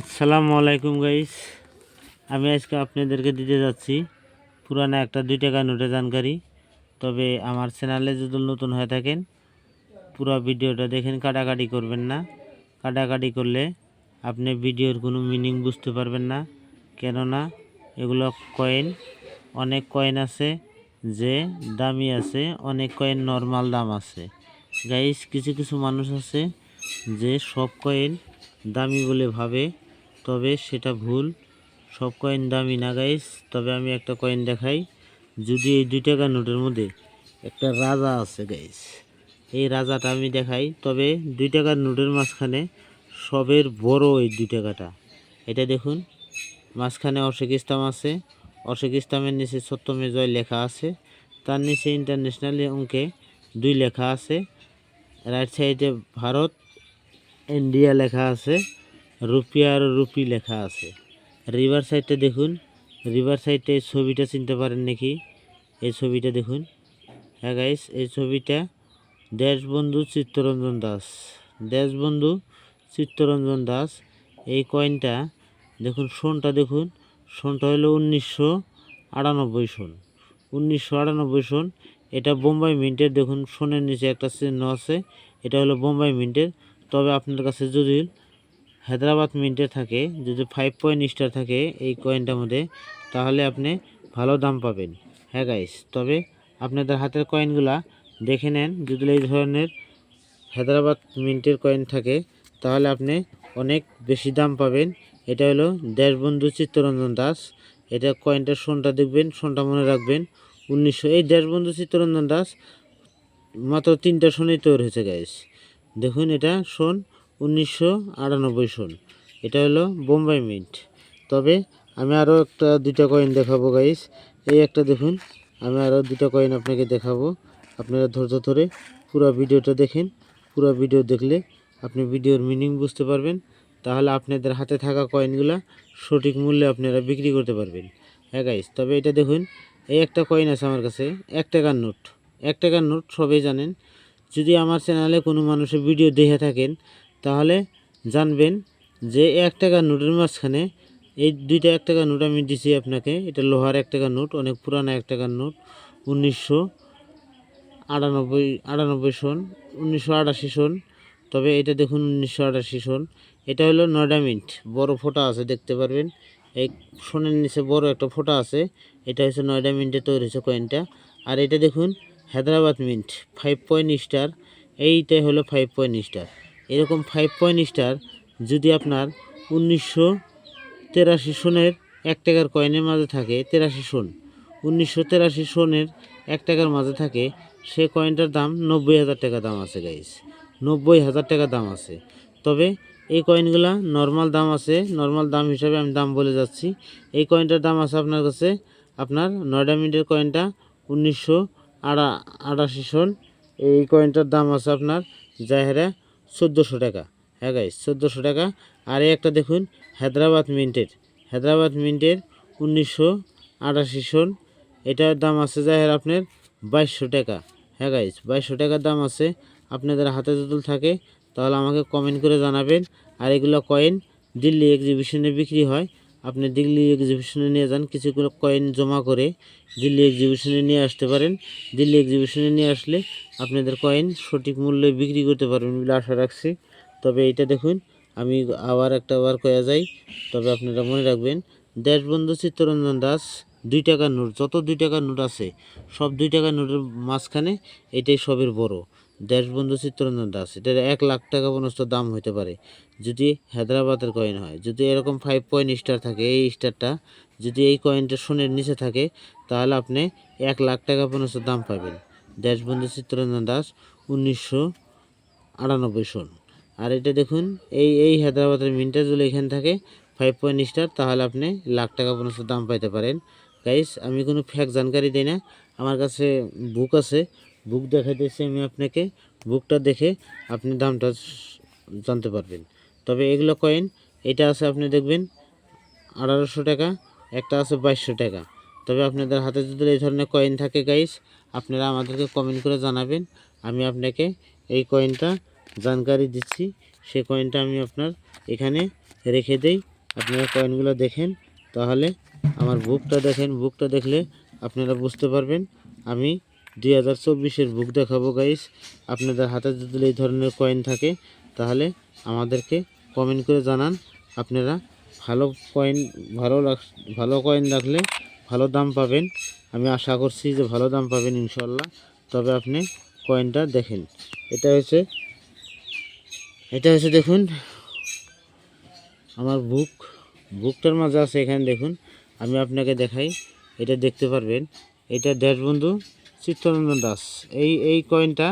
আসসালামু আলাইকুম গাইস আমি আজকে আপনাদেরকে দিতে যাচ্ছি পুরানো একটা দুই টাকা নোটের জানকারি। তবে আমার চ্যানেলে যদি নতুন হয়ে থাকেন, পুরো ভিডিওটা দেখেন, কাটাকাটি করবেন না। কাটাকাটি করলে আপনি ভিডিওর কোনো মিনিং বুঝতে পারবেন না। কেননা এগুলো কয়েন অনেক কয়েন আছে যে দামি আছে, অনেক কয়েন নর্মাল দাম আছে। গাইস কিছু কিছু মানুষ আছে যে সব কয়েন দামি বলে ভাবে। তবে সেটা ভুল। সব কয়েন দামি না গাইস তবে আমি একটা কয়েন দেখাই। যদি এই দুই টাকা নোটের মধ্যে একটা রাজা আছে গাইস এই রাজাটা আমি দেখাই। তবে দুই টাকার নোটের মাঝখানে সবের বড় এই দুই টাকাটা। এটা দেখুন। মাঝখানে অশেখ ইসলাম আছে। অশেখ ইসলামের নিচে সত্যমে জয় লেখা আছে। তার নিচে ইন্টারন্যাশনাল অঙ্কে দুই লেখা আছে। রাইট সাইডে ভারত ইন্ডিয়া লেখা আছে। রুপিয়া আর রুপি লেখা আছে। রিভার সাইডটা দেখুন। রিভার সাইডটা এই ছবিটা চিনতে পারেন নাকি? এই ছবিটা দেখুন। হ্যাঁ গাইস এই ছবিটা দেশবন্ধু চিত্তরঞ্জন দাস। দেশবন্ধু চিত্তরঞ্জন দাস, এই কয়েনটা দেখুন, সোনটা দেখুন। সোনটা হলো উনিশশো আটানব্বই সন। উনিশশো আটানব্বই সন। এটা বোম্বাই মিন্টের, দেখুন, সোনের নিচে একটা চিহ্ন আছে। এটা হলো বোম্বাই মিন্টের। তবে আপনার কাছে যদি হায়দ্রাবাদ মিন্টে থাকে, যদি ফাইভ পয়েন্ট স্টার থাকে এই কয়েনটার মধ্যে, তাহলে আপনি ভালো দাম পাবেন। হ্যাঁ গাইস তবে আপনাদের হাতের কয়েনগুলা দেখে নেন, যদি এই ধরনের হায়দ্রাবাদ মিন্টের কয়েন থাকে, তাহলে আপনি অনেক বেশি দাম পাবেন। এটা হলো দেশবন্ধু চিত্তরঞ্জন দাস। এটা কয়েনটার সোনটা দেখবেন, সোনটা মনে রাখবেন। উনিশশো, এই দেশবন্ধু চিত্তরঞ্জন দাস মাত্র তিনটা সোনেই তৈরি হয়েছে গাইস দেখুন এটা সোন উনিশশো আটানব্বই সন। এটা হলো বোম্বাই মিন্ট। তবে আমি আরও একটা, দুইটা কয়েন দেখাবো গাইস এই একটা দেখুন, আমি আরও দুটো কয়েন আপনাকে দেখাবো। আপনারা ধৈর্য ধরে পুরো ভিডিওটা দেখেন। পুরো ভিডিও দেখলে আপনি ভিডিওর মিনিং বুঝতে পারবেন। তাহলে আপনাদের হাতে থাকা কয়েনগুলা সঠিক মূল্যে আপনারা বিক্রি করতে পারবেন। হ্যাঁ গাইস তবে এটা দেখুন, এই একটা কয়েন আছে আমার কাছে, এক টাকার নোট। এক টাকার নোট সবাই জানেন। যদি আমার চ্যানেলে কোনো মানুষের ভিডিও দেখে থাকেন তাহলে জানবেন যে এক টাকার নোটের মাঝখানে এই দুইটা এক টাকার নোট আমি দিছি আপনাকে। এটা লোহার এক টাকার নোট, অনেক পুরানো এক টাকার নোট, উনিশশো আটানব্বই আটানব্বই সন, উনিশশো আটাশি সন। তবে এটা দেখুন উনিশশো আটাশি সন। এটা হলো নয়ডা মিন্ট, বড় ফোঁটা আছে, দেখতে পারবেন। এই সোনের নিচে বড় একটা ফোঁটা আছে, এটা হচ্ছে নয়ডা মিন্টে তৈরি হয়েছে কয়েনটা। আর এটা দেখুন, Hyderabad mint five point star এইটাই হলো ফাইভ পয়েন্ট স্টার এরকম ফাইভ পয়েন্ট স্টার যদি আপনার উনিশশো তেরাশি সনের এক টাকার কয়েনের মাঝে থাকে, তেরাশি সন। উনিশশো তেরাশি সনের এক টাকার মাঝে থাকে, সে কয়েনটার দাম নব্বই হাজার টাকা দাম আছে গাইস নব্বই হাজার টাকা দাম আছে। তবে এই কয়েনগুলা নর্মাল দাম আছে নর্মাল দাম হিসাবে আমি দাম বলে যাচ্ছি। এই কয়েনটার দাম আছে আপনার কাছে, আপনার নয়ডা মিনিটের কয়েনটা উনিশশো আড়া আটাশি সন। এই কয়েনটার দাম আছে আপনার জাহেরা চোদ্দোশো টাকা। হ্যাঁ গাইস চোদ্দোশো টাকা। আর একটা দেখুন, হায়দ্রাবাদ মিন্টের। হায়দ্রাবাদ মিন্টের উনিশশো আটাশি সন এটার দাম আছে যাই আপনার বাইশশো টাকা। হ্যাঁ গাইস বাইশশো টাকার দাম আছে। আপনাদের হাতে যদি থাকে, তাহলে আমাকে কমেন্ট করে জানাবেন। আর এগুলো কয়েন দিল্লি এক্সিবিশনে বিক্রি হয়। আপনি দিল্লি এক্সিবিশনে নিয়ে যান কিছুগুলো কয়েন জমা করে দিল্লি এক্সিবিশনে নিয়ে আসতে পারেন। দিল্লি এক্সিবিশনে নিয়ে আসলে আপনাদের কয়েন সঠিক মূল্যে বিক্রি করতে পারবেন বলে আশা রাখছি। তবে এটা দেখুন, আমি আবার একটা বার কয়া যাই, তবে আপনারা মনে রাখবেন, দেশবন্ধু চিত্তরঞ্জন দাস দুই টাকার নোট, যত দুই টাকার নোট আছে, সব দুই টাকার নোটের মাঝখানে এটাই সবের বড়। দেশবন্ধু চিত্তরঞ্জন দাস এটার এক লাখ টাকা পর্যন্ত দাম হতে পারে। যদি হায়দ্রাবাদের কয়েন হয়, যদি এরকম ফাইভ পয়েন্ট স্টার থাকে, এই স্টারটা যদি এই কয়েনটা সোনের নিচে থাকে, তাহলে আপনি এক লাখ টাকা পর্যন্ত দাম পাবেন। দেশবন্ধু চিত্তরঞ্জন দাস, উনিশশো আটানব্বই সন। আর এটা দেখুন, এই এই হায়দ্রাবাদের মিনটা যদি এখানে থাকে ফাইভ পয়েন্ট স্টার তাহলে আপনি লাখ টাকা পর্যন্ত দাম পাইতে পারেন। গাইস আমি কোনো ফ্যাক জানকারি দিই না। আমার কাছে বুক আছে বুক দেখাইতেছি আমি আপনাকে। বুকটা দেখে আপনি দামটা জানতে পারবেন। তবে এগুলো কয়েন, এটা আছে আপনি দেখবেন আঠারোশো টাকা, একটা আছে বাইশশো টাকা। তবে আপনাদের হাতে যদি এই ধরনের কয়েন থাকে গাইস আপনারা আমাদেরকে কমেন্ট করে জানাবেন। আমি আপনাকে এই কয়েনটা জানকারি দিচ্ছি। সেই কয়েনটা আমি আপনার এখানে রেখে দেই। আপনারা কয়েনগুলো দেখেন, তাহলে আমার বুকটা দেখেন। বুকটা দেখলে আপনারা বুঝতে পারবেন। আমি দুই হাজার চব্বিশের বুক দেখাবো গাইস আপনাদের হাতে যদি এই ধরনের কয়েন থাকে, তাহলে আমাদেরকে কমেন্ট করে জানান। আপনারা ভালো কয়েন ভালো ভালো কয়েন রাখলে ভালো দাম পাবেন। আমি আশা করছি যে ভালো দাম পাবেন ইনশাল্লাহ তবে আপনি কয়েনটা দেখেন। এটা হচ্ছে এটা হচ্ছে দেখুন, আমার বুক বুকটার মাঝে আছে এখানে দেখুন। আমি আপনাকে দেখাই। এটা দেখতে পারবেন। এটা দেশবন্ধু চিত্তরঞ্জন দাস। এই এই কয়েনটা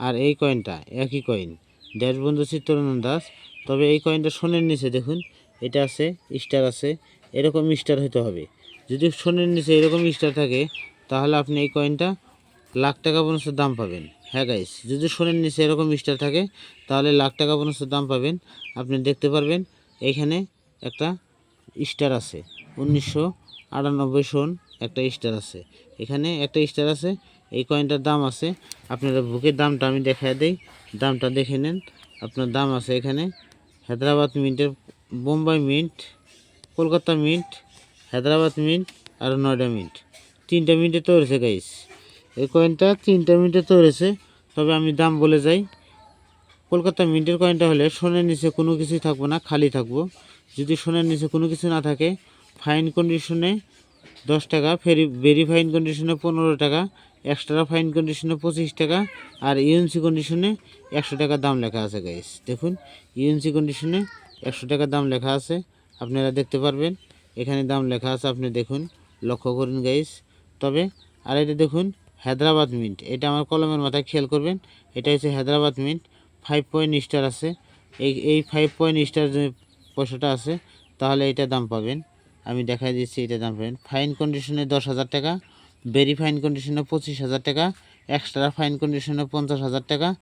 আর এই কয়েনটা একই কয়েন দেশবন্ধু চিত্তরঞ্জন দাস। তবে এই কয়েনটা সোনের নিচে দেখুন, এটা আছে স্টার আছে, এরকম স্টার হতে হবে। যদি সোনের নিচে এরকম স্টার থাকে, তাহলে আপনি এই কয়েনটা লাখ টাকা পর্যন্ত দাম পাবেন। হ্যাঁ গাইস যদি সোনের নিচে এরকম স্টার থাকে, তাহলে লাখ টাকা পর্যন্ত দাম পাবেন। আপনি দেখতে পারবেন এইখানে একটা স্টার আছে। উনিশশো আটানব্বই সন একটা স্টার আছে। এখানে একটা স্টার আছে এই কয়েনটার দাম আছে। আপনারা বুকের দামটা আমি দেখায় দেই। দামটা দেখে নেন। আপনার দাম আছে এখানে। Hyderabad মিন্টের Bombay mint Kolkata mint Hyderabad mint আর নয়ডা মিন্ট তিনটা মিন্টে তৈরিছে গাইস এই কয়েনটা তিনটা মিনিটে তৈরিছে। তবে আমি দাম বলে যাই। কলকাতা মিন্টের কয়েনটা হলে সোনের নিচে কোনো কিছুই থাকব না, খালি থাকব। যদি সোনের নিচে কোনো কিছু না থাকে ফাইন কন্ডিশনে দশ টাকা, ফেরি ভেরি ফাইন কন্ডিশনে পনেরো টাকা এক্সট্রা ফাইন কন্ডিশনে পঁচিশ টাকা আর ইউএনসি কন্ডিশনে একশো টাকা দাম লেখা আছে গাইস দেখুন ইউএনসি কন্ডিশনে একশো টাকা দাম লেখা আছে, আপনারা দেখতে পারবেন। এখানে দাম লেখা আছে, আপনি দেখুন, লক্ষ্য করুন গাইস তবে আর এটা দেখুন, হায়দ্রাবাদ মিন্ট এটা আমার কলমের মাথায় খেয়াল করবেন, এটা হচ্ছে Hyderabad mint five point star আছে। এই এই ফাইভ পয়েন্ট স্টার যে পয়সাটা আছে, তাহলে এটা দাম পাবেন। আমি দেখাই দিচ্ছি, এটা দাম পাবেন। ফাইন কন্ডিশনে দশ হাজার টাকা ভেরি ফাইন কন্ডিশনে পঁচিশ হাজার টাকা এক্সট্রা ফাইন কন্ডিশনে পঞ্চাশ হাজার টাকা